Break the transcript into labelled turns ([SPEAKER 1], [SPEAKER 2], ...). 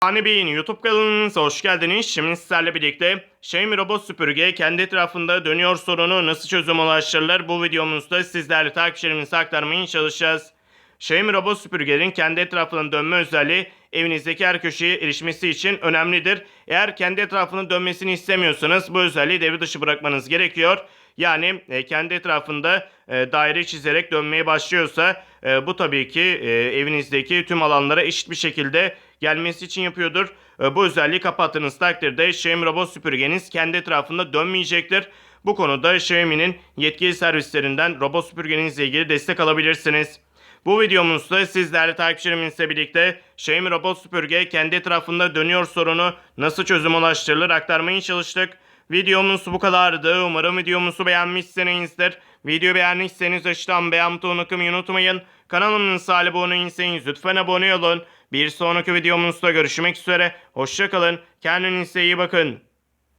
[SPEAKER 1] Hani Bey'in YouTube kanalınıza hoş geldiniz. Şimdi sizlerle birlikte Xiaomi robot süpürge kendi etrafında dönüyor sorunu nasıl çözüm ulaştırılır bu videomuzda sizlerle takipçilerimize aktarmaya çalışacağız. Xiaomi robot süpürgenin kendi etrafının dönme özelliği evinizdeki her köşeye erişmesi için önemlidir. Eğer kendi etrafının dönmesini istemiyorsanız bu özelliği devre dışı bırakmanız gerekiyor. Yani e, kendi etrafında e, daire çizerek dönmeye başlıyorsa e, bu tabii ki e, evinizdeki tüm alanlara eşit bir şekilde gelmesi için yapıyordur. E, bu özelliği kapattığınız takdirde Xiaomi robot süpürgeniz kendi etrafında dönmeyecektir. Bu konuda Xiaomi'nin yetkili servislerinden robot süpürgenizle ilgili destek alabilirsiniz. Bu videomuzda sizlerle takipçilerimizle birlikte Xiaomi robot süpürge kendi etrafında dönüyor sorunu nasıl çözüm ulaştırılır aktarmaya çalıştık. Videomuz bu kadardı. Umarım videomuzu beğenmişsinizdir. Video beğendiyseniz aşağıdan beğen butonunu kımayı unutmayın. Kanalımıza abone değilseniz lütfen abone olun. Bir sonraki videomuzda görüşmek üzere. Hoşçakalın. Kendinize iyi bakın.